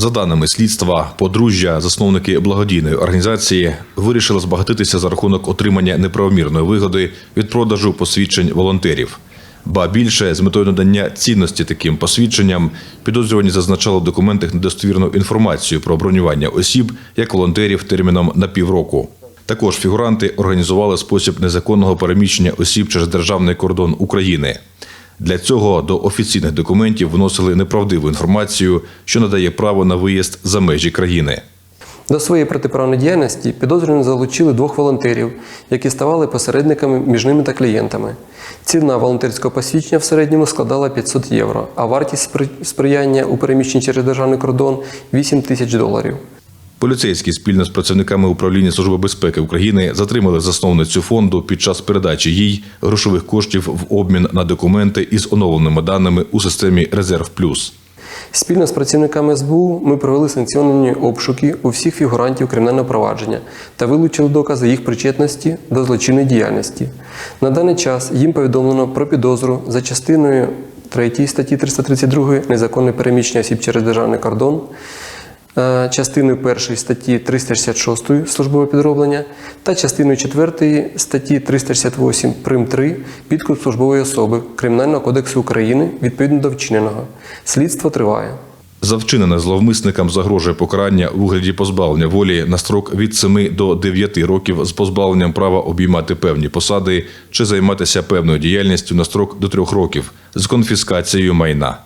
За даними слідства, подружжя, засновники благодійної організації, вирішили збагатитися за рахунок отримання неправомірної вигоди від продажу посвідчень волонтерів. Ба більше з метою надання цінності таким посвідченням підозрювані зазначали в документах недостовірну інформацію про бронювання осіб як волонтерів терміном на півроку. Також фігуранти організували спосіб незаконного переміщення осіб через державний кордон України. Для цього до офіційних документів вносили неправдиву інформацію, що надає право на виїзд за межі країни. До своєї протиправної діяльності підозрювані залучили двох волонтерів, які ставали посередниками між ними та клієнтами. Ціна волонтерського посвідчення в середньому складала 500 євро, а вартість сприяння у переміщенні через державний кордон 8 тисяч доларів. Поліцейські спільно з працівниками управління Служби безпеки України затримали засновницю фонду під час передачі їй грошових коштів в обмін на документи із оновленими даними у системі Резерв Плюс. Спільно з працівниками СБУ ми провели санкціоновані обшуки у всіх фігурантів кримінального провадження та вилучили докази їх причетності до злочинної діяльності. На даний час їм повідомлено про підозру за частиною 3 статті 332 незаконне переміщення осіб через державний кордон, частиною 1 статті 366 службове підроблення та частиною 4 статті 368 прим 3 підкуп службової особи Кримінального кодексу України відповідно до вчиненого. Слідство триває. За вчинене зловмисникам загрожує покарання у вигляді позбавлення волі на строк від 7 до 9 років з позбавленням права обіймати певні посади чи займатися певною діяльністю на строк до 3 років з конфіскацією майна.